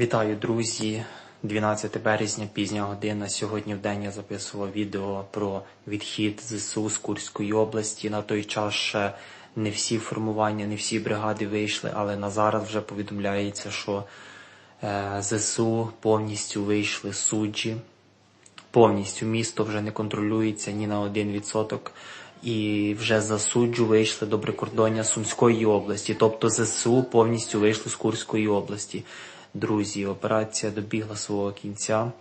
Вітаю, друзі! 12 березня, пізня година. Сьогодні в день я записував відео про відхід ЗСУ з Курської області. На той час ще не всі формування, не всі бригади вийшли, але на зараз вже повідомляється, що е, ЗСУ повністю вийшли суджі. Повністю місто вже не контролюється ні на один відсоток. І вже за суджу вийшли до прикордоння Сумської області, тобто ЗСУ повністю вийшли з Курської області. Друзі, операція добігла свого кінця.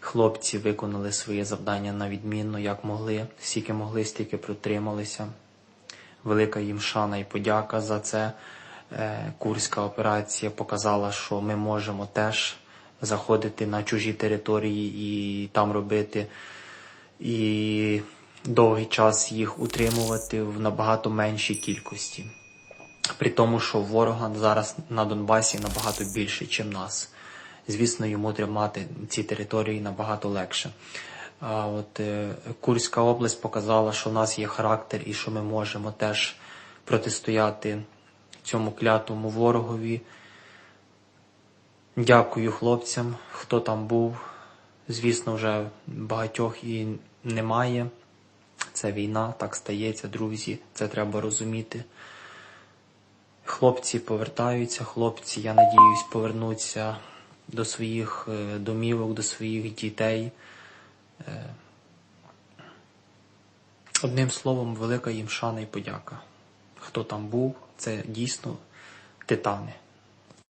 Хлопці виконали своє завдання на відмінно, як могли, скільки могли, стільки протрималися. Велика їм шана і подяка за це. Е, Курська операція показала, що ми можемо теж заходити на чужі території і там робити і довгий час їх утримувати в набагато меншій кількості. При тому, що ворога зараз на Донбасі набагато більше, ніж нас. Звісно, йому тримати ці території набагато легше. А от е, Курська область показала, що в нас є характер і що ми можемо теж протистояти цьому клятому ворогові. Дякую хлопцям, хто там був. Звісно, вже багатьох і немає. Це війна, так стається, друзі. Це треба розуміти. Хлопці повертаються, хлопці, я надіюсь, повернуться до своїх е, домівок, до своїх дітей. Е, Одним словом, велика їм шана і подяка. Хто там був, це дійсно титани.